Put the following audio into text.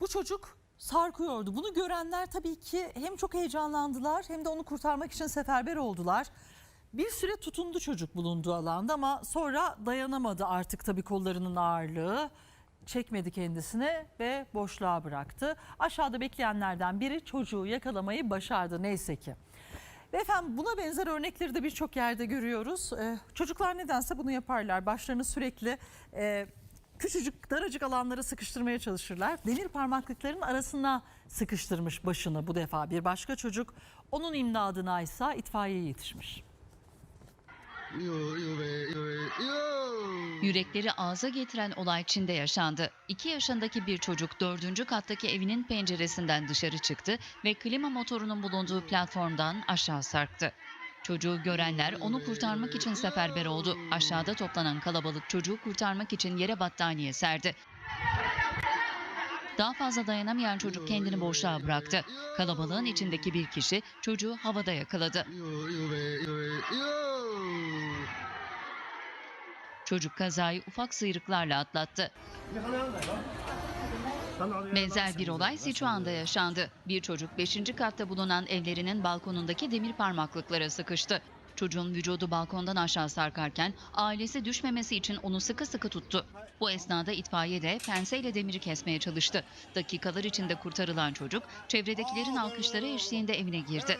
Bu çocuk sarkıyordu. Bunu görenler tabii ki hem çok heyecanlandılar hem de onu kurtarmak için seferber oldular. Bir süre tutundu çocuk bulunduğu alanda ama sonra dayanamadı artık tabii kollarının ağırlığı. Çekmedi kendisini ve boşluğa bıraktı. Aşağıda bekleyenlerden biri çocuğu yakalamayı başardı neyse ki. Ve efendim buna benzer örnekleri de birçok yerde görüyoruz. Ee, çocuklar nedense bunu yaparlar. Başlarını sürekli e, küçücük daracık alanlara sıkıştırmaya çalışırlar. Demir parmaklıkların arasına sıkıştırmış başını bu defa bir başka çocuk. Onun imdadına ise itfaiye yetişmiş. Yürekleri ağza getiren olay Çin'de yaşandı. 2 yaşındaki bir çocuk 4. kattaki evinin penceresinden dışarı çıktı ve klima motorunun bulunduğu platformdan aşağı sarktı. Çocuğu görenler onu kurtarmak için seferber oldu. Aşağıda toplanan kalabalık çocuğu kurtarmak için yere battaniye serdi. Daha fazla dayanamayan çocuk kendini boşluğa bıraktı. Kalabalığın içindeki bir kişi çocuğu havada yakaladı. Çocuk kazayı ufak sıyrıklarla atlattı. Benzer bir olay Sichuan'da yaşandı. Bir çocuk 5. katta bulunan evlerinin balkonundaki demir parmaklıklara sıkıştı. Çocuğun vücudu balkondan aşağı sarkarken ailesi düşmemesi için onu sıkı sıkı tuttu. Bu esnada itfaiye de penseyle demiri kesmeye çalıştı. Dakikalar içinde kurtarılan çocuk çevredekilerin alkışları eşliğinde evine girdi.